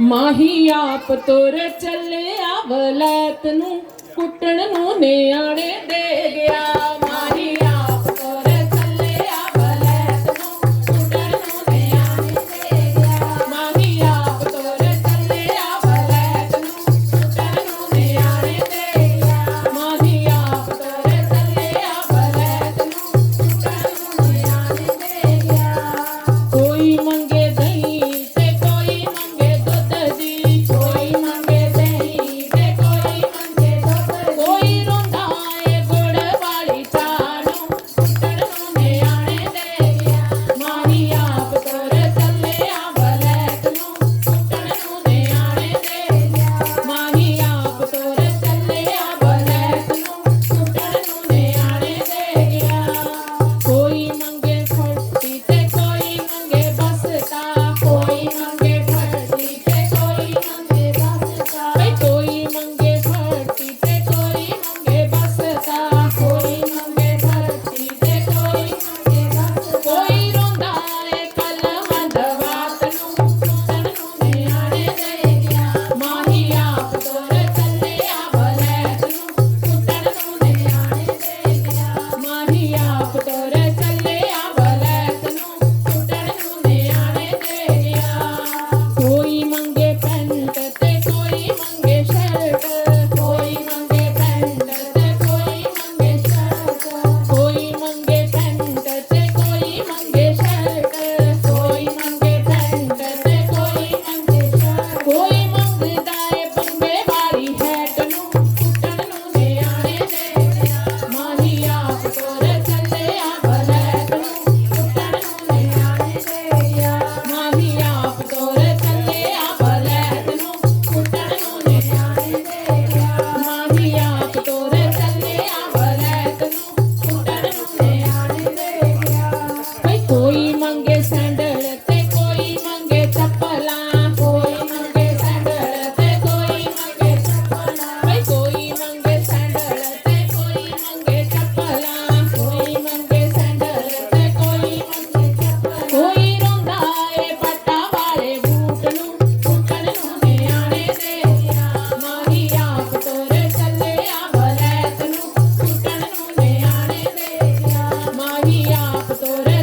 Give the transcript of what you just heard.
ਮਾਹੀ ਆਪ ਤੁਰ ਚੱਲਿਆ ਵਲੈਤ ਨੂੰ ਕੁੱਟਣ ਨੂੰ ਨਿਆਣੇ ਦੇ ਗਿਆ। say yeah. sorry